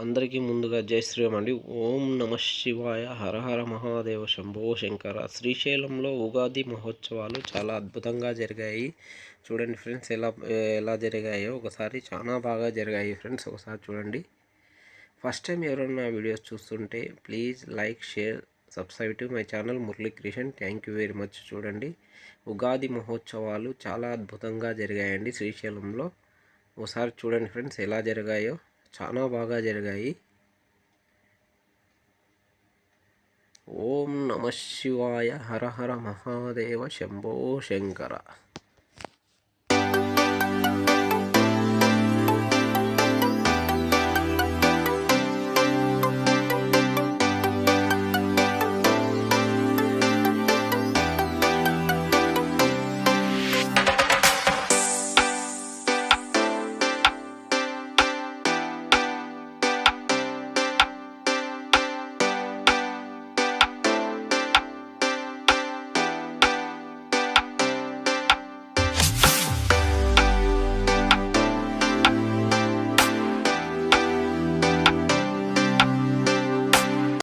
అందరికీ ముందుగా జై శ్రీరామ్ అండి. ఓం నమ శివాయ. హరహర మహాదేవ శంభో శంకర. శ్రీశైలంలో ఉగాది మహోత్సవాలు చాలా అద్భుతంగా జరిగాయి. చూడండి ఫ్రెండ్స్ ఎలా ఎలా జరిగాయో ఒకసారి చాలా బాగా జరిగాయి ఫ్రెండ్స్ ఒకసారి చూడండి. ఫస్ట్ టైం ఎవరైనా వీడియోస్ చూస్తుంటే please like share subscribe to my channel Murali Krishan thank you very much. చూడండి ఉగాది మహోత్సవాలు చాలా అద్భుతంగా జరిగాయండి శ్రీశైలంలో. ఒకసారి చూడండి ఫ్రెండ్స్ ఎలా జరిగాయో. చాలా బాగా జరిగాయి. ఓం నమ శివాయ హర హర మహాదేవ శంభో శంకర.